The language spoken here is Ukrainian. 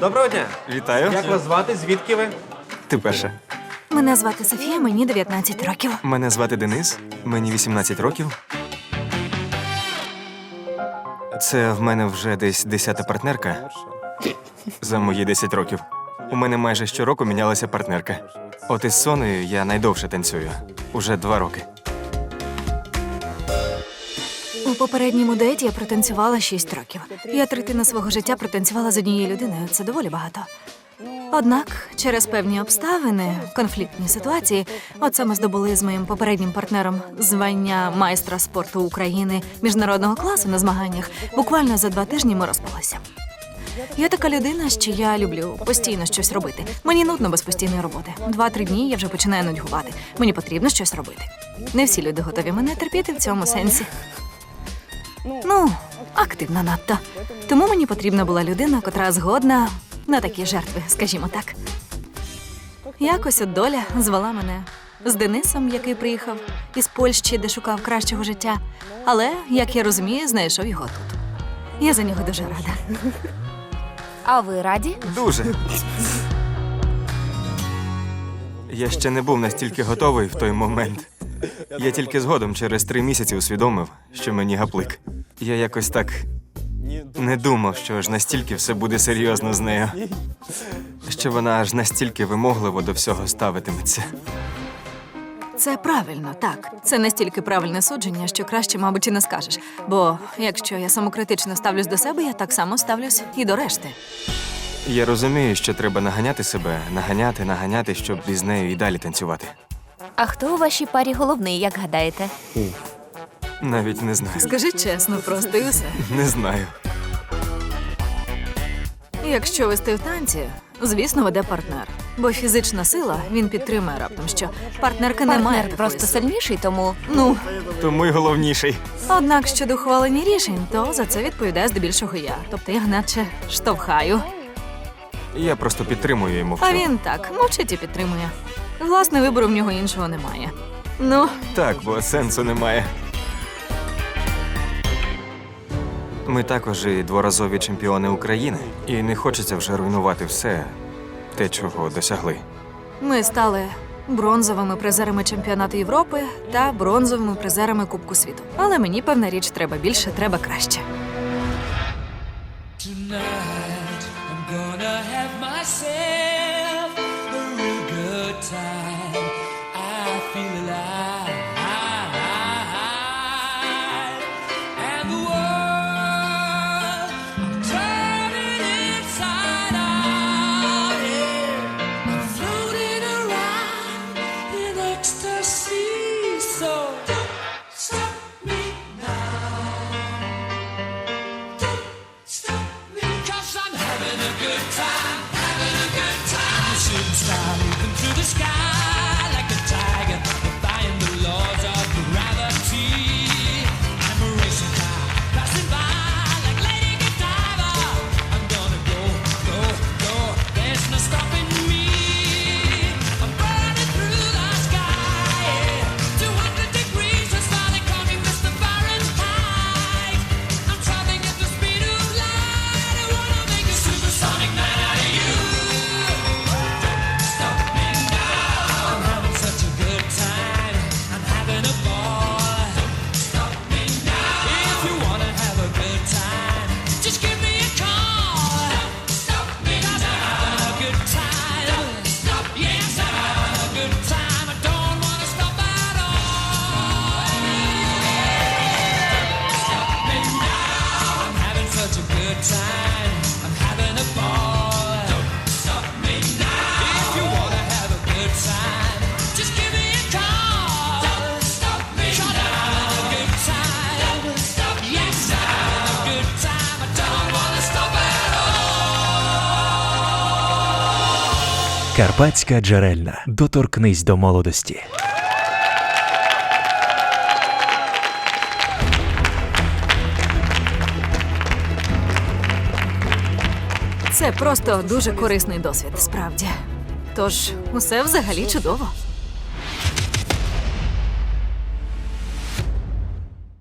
Доброго дня. Вітаю. Як вас звати? Звідки ви? Ти перша. Мене звати Софія, мені 19 років. Мене звати Денис, мені 18 років. Це в мене вже десь десята партнерка за мої 10 років. У мене майже щороку мінялася партнерка. От із Сонею я найдовше танцюю. Уже два роки. Попередньому дуеті я протанцювала 6 років. Я третину свого життя протанцювала з однією людиною. Це доволі багато. Однак, через певні обставини, конфліктні ситуації, от саме здобули з моїм попереднім партнером звання майстра спорту України міжнародного класу на змаганнях. Буквально за два тижні ми розпалися. Я така людина, що я люблю постійно щось робити. Мені нудно без постійної роботи. Два-три дні я вже починаю нудьгувати. Мені потрібно щось робити. Не всі люди готові мене терпіти в цьому сенсі. Ну, активна надто. Тому мені потрібна була людина, котра згодна на такі жертви, скажімо так. Якось от доля звела мене з Денисом, який приїхав із Польщі, де шукав кращого життя. Але, як я розумію, знайшов його тут. Я за нього дуже рада. А ви раді? Дуже. Я ще не був настільки готовий в той момент. Я тільки згодом через три місяці усвідомив, що мені гаплик. Я якось так не думав, що аж настільки все буде серйозно з нею. Що вона аж настільки вимогливо до всього ставитиметься. Це правильно, так. Це настільки правильне судження, що краще, мабуть, і не скажеш. Бо якщо я самокритично ставлюсь до себе, я так само ставлюсь і до решти. Я розумію, що треба наганяти себе, наганяти, наганяти, щоб із нею і далі танцювати. А хто у вашій парі головний, як гадаєте? Навіть не знаю. Скажи чесно, просто і все. Не знаю. Якщо вести в танці, звісно, веде партнер. Бо фізична сила він підтримує раптом, що партнерка не має Партнер такої просто сили. сильніший, тому Ну, Тому й головніший. однак щодо ухвалення рішень, то за це відповідає здебільшого я. Тобто я наче штовхаю. Я просто підтримую і мовчу. А він так мовчить і підтримує. Власне, вибору в нього іншого немає. Ну, Так, бо сенсу немає. Ми також і дворазові чемпіони України, і не хочеться вже руйнувати все те, чого досягли. ми стали бронзовими призерами чемпіонату Європи та бронзовими призерами Кубку світу. Але мені певна річ треба більше, треба краще. Tonight, I'm gonna have myself Карпатська джерельна. Доторкнись до молодості. Це просто дуже корисний досвід, справді. Тож, усе взагалі чудово.